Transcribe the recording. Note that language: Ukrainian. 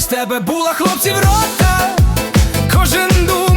З тебе була хлопців рота, кожен дух.